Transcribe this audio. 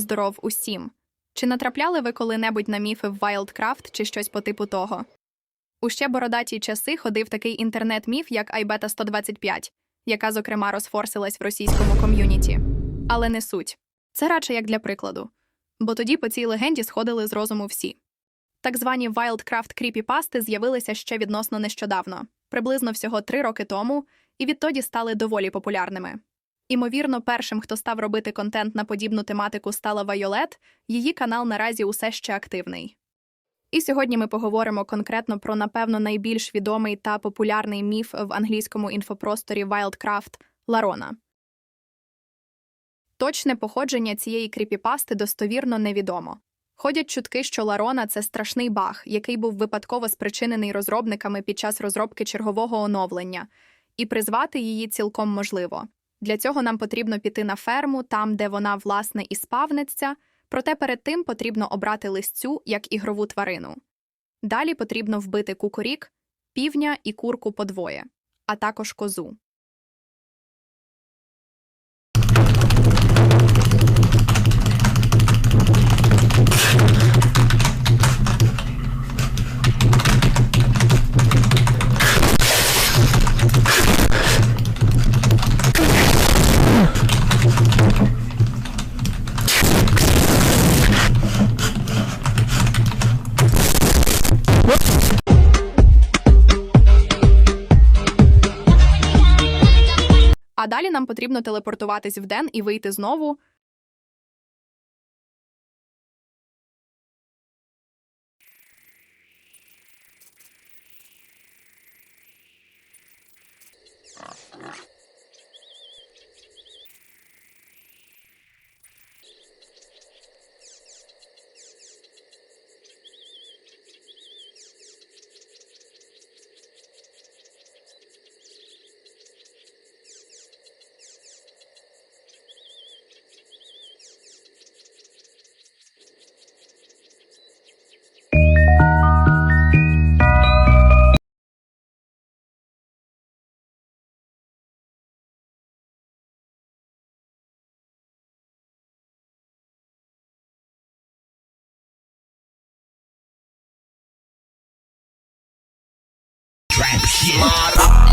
здоров усім. Чи натрапляли ви коли-небудь на міфи в Wildcraft чи щось по типу того? У ще бородаті часи ходив такий інтернет-міф, як iBeta 125, яка, зокрема, розфорсилась в російському ком'юніті. Але не суть. Це радше як для прикладу. Бо тоді по цій легенді сходили з розуму всі. Так звані Wildcraft кріпіпасти з'явилися ще відносно нещодавно, приблизно всього три роки тому, і відтоді стали доволі популярними. Імовірно, першим, хто став робити контент на подібну тематику, стала Вайолет, її канал наразі усе ще активний. І сьогодні ми поговоримо конкретно про, напевно, найбільш відомий та популярний міф в англійському інфопросторі Wildcraft Ларона. Точне походження цієї кріпіпасти достовірно невідомо. Ходять чутки, що Ларона це страшний баг, який був випадково спричинений розробниками під час розробки чергового оновлення, і призвати її цілком можливо. Для цього нам потрібно піти на ферму, там, де вона, власне, і спавниться, проте перед тим потрібно обрати листю як ігрову тварину. Далі потрібно вбити кукурік, півня і курку подвоє, а також козу. А далі нам потрібно телепортуватись в ден і вийти знову. 你